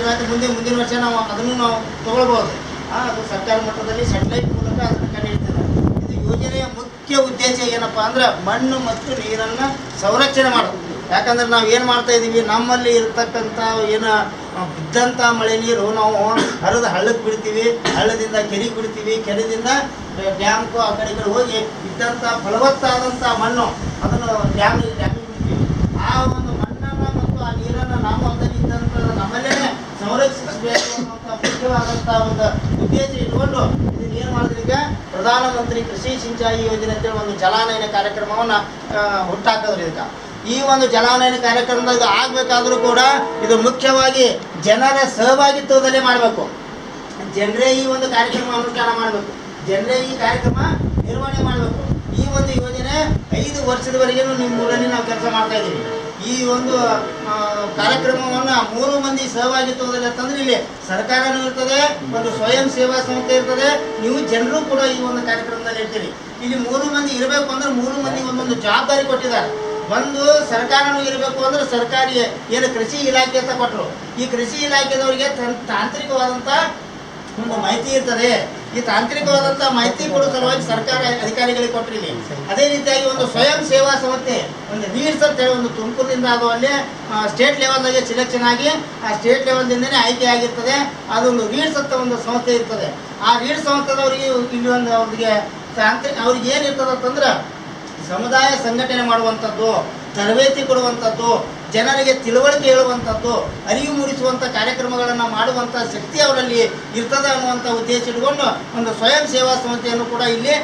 ಇರೋದು ಮುಂದೆ ಮುಂದಿನ ವರ್ಷ ನಾವು ಅದನ್ನು ನಾವು ತಗೊಳ್ಬೋದು. ಅದು ಸರ್ಕಾರ ಮಟ್ಟದಲ್ಲಿ ಸ್ಯಾಟಲೈಟ್ ಮೂಲಕ ಅದನ್ನು ಕಂಡುಹಿಡಿತದೆ. ಇದು ಯೋಜನೆಯ ಮುಖ್ಯ ಉದ್ದೇಶ ಏನಪ್ಪ ಅಂದ್ರೆ ಮಣ್ಣು ಮತ್ತು ನೀರನ್ನು ಸಂರಕ್ಷಣೆ ಮಾಡೋದು. ಯಾಕಂದ್ರೆ ನಾವು ಏನು ಮಾಡ್ತಾ ಇದ್ದೀವಿ ನಮ್ಮಲ್ಲಿ ಇರತಕ್ಕಂಥ ಏನು ಬಿದ್ದಂಥ ಮಳೆ ನೀರು ನಾವು ಹರಿದು ಹಳ್ಳಕ್ಕೆ ಬಿಡ್ತೀವಿ. ಹಳ್ಳದಿಂದ ಕೆರೆಗೆ ಬಿಡ್ತೀವಿ ಕೆರೆದಿಂದ ಡ್ಯಾಮ್ಗೂ ಆ ಕಡೆ ಕಡೆ ಹೋಗಿ ಇದ್ದಂಥ ಫಲವತ್ತಾದಂಥ ಮಣ್ಣು ಅದನ್ನು ಡ್ಯಾಮ್ ಡ್ಯಾಮಿಗೆ ಬಿಡ್ತೀವಿ ಆ ಒಂದು ಮಣ್ಣನ್ನು ಮತ್ತು ಆ ನೀರನ್ನು ನಾವು ಅದರಲ್ಲಿ ಇದ್ದಂಥ ನಮ್ಮಲ್ಲೇ ಸಂರಕ್ಷಿಸಬೇಕು ಅನ್ನುವಂಥ ಮುಖ್ಯವಾದಂಥ ಒಂದು ಉದ್ದೇಶ ಇಟ್ಕೊಂಡು ಇದನ್ನ ಏನು ಮಾಡಿದ್ರೀಗ ಪ್ರಧಾನಮಂತ್ರಿ ಕೃಷಿ ಸಿಂಚಾಯಿ ಯೋಜನೆ ಅಂತೇಳಿ ಒಂದು ಜಲಾನಯನ ಕಾರ್ಯಕ್ರಮವನ್ನ ಹುಟ್ಟಾಕದ್ರಿ ಇದಕ್ಕೆ. ಈ ಒಂದು ಜಲಾನಯನ ಕಾರ್ಯಕ್ರಮದಾಗ ಆಗ್ಬೇಕಾದ್ರೂ ಕೂಡ ಇದು ಮುಖ್ಯವಾಗಿ ಜನರ ಸಹಭಾಗಿತ್ವದಲ್ಲೇ ಮಾಡಬೇಕು. ಜನರೇ ಈ ಒಂದು ಕಾರ್ಯಕ್ರಮ ಅನುಷ್ಠಾನ ಮಾಡಬೇಕು. ಜನರೇ ಈ ಕಾರ್ಯಕ್ರಮ ನಿರ್ವಹಣೆ ಮಾಡಬೇಕು. ಈ ಒಂದು ಯೋಜನೆ ಐದು ವರ್ಷದವರೆಗೂ ನಿಮ್ಮ ಊರಲ್ಲಿ ನಾವು ಕೆಲಸ ಮಾಡ್ತಾ ಇದ್ದೀವಿ ಈ ಒಂದು ಕಾರ್ಯಕ್ರಮವನ್ನು ಮೂರು ಮಂದಿ ಸಹಭಾಗಿತ್ವದಲ್ಲಿ ಅಂತಂದ್ರೆ ಇಲ್ಲಿ ಸರ್ಕಾರನೂ ಇರ್ತದೆ, ಒಂದು ಸ್ವಯಂ ಸೇವಾ ಸಂಸ್ಥೆ ಇರ್ತದೆ. ನೀವು ಜನರು ಕೂಡ ಈ ಒಂದು ಕಾರ್ಯಕ್ರಮದಲ್ಲಿ ಇರ್ತೀರಿ. ಇಲ್ಲಿ ಮೂರು ಮಂದಿ ಇರಬೇಕು ಅಂದ್ರೆ ಮೂರು ಮಂದಿ ಒಂದೊಂದು ಜವಾಬ್ದಾರಿ ಕೊಟ್ಟಿದ್ದಾರೆ. ಒಂದು ಸರ್ಕಾರನೂ ಇರಬೇಕು ಅಂದ್ರೆ ಸರ್ಕಾರಿ ಏನು ಕೃಷಿ ಇಲಾಖೆ ಅಂತ ಕೊಟ್ಟರು ಈ ಕೃಷಿ ಇಲಾಖೆದವರಿಗೆ ತಾಂತ್ರಿಕವಾದಂಥ ಮಾಹಿತಿ ಇರ್ತದೆ. ಈ ತಾಂತ್ರಿಕವಾದಂತಹ ಮಾಹಿತಿ ಕೊಡುವ ಸಲುವಾಗಿ ಸರ್ಕಾರ ಅಧಿಕಾರಿಗಳಿಗೆ ಕೊಟ್ಟಿರಲಿ. ಅದೇ ರೀತಿಯಾಗಿ ಒಂದು ಸ್ವಯಂ ಸೇವಾ ಸಂಸ್ಥೆ, ಒಂದು ನೀರ್ಸ್ ಅಂತ ಹೇಳಿ ಒಂದು ತುಮಕೂರಿನಿಂದ ಅದು ಅಲ್ಲಿ ಸ್ಟೇಟ್ ಆಗಿ ಸಿಲೆಕ್ಷನ್ ಆಗಿ, ಆ ಸ್ಟೇಟ್ ಲೆವೆಲ್ದಿಂದನೇ ಆಯ್ಕೆ ಆಗಿರ್ತದೆ. ಅದೊಂದು ರೀಡ್ಸ್ ಅಂತ ಒಂದು ಸಂಸ್ಥೆ ಇರ್ತದೆ. ಆ ರೀಡ್ಸ್ ಸಂಸ್ಥೆದವರಿಗೆ ಇಲ್ಲಿ ಒಂದು ಅವ್ರಿಗೆ ತಾಂತ್ರಿಕ ಅವ್ರಿಗೆ ಏನಿರ್ತದೆ ಅಂತಂದ್ರೆ, ಸಮುದಾಯ ಸಂಘಟನೆ ಮಾಡುವಂಥದ್ದು, ತರಬೇತಿ ಕೊಡುವಂಥದ್ದು ಜನರಿಗೆ ತಿಳುವಳಿಕೆ ಹೇಳುವಂಥದ್ದು ಅರಿವು ಮೂಡಿಸುವಂಥ ಕಾರ್ಯಕ್ರಮಗಳನ್ನು ಮಾಡುವಂಥ ಶಕ್ತಿ ಅವರಲ್ಲಿ ಇರ್ತದೆ ಅನ್ನುವಂಥ ಉದ್ದೇಶ ಇಟ್ಕೊಂಡು ಒಂದು ಸ್ವಯಂ ಸೇವಾ ಸಂಸ್ಥೆಯನ್ನು ಕೂಡ ಇಲ್ಲಿ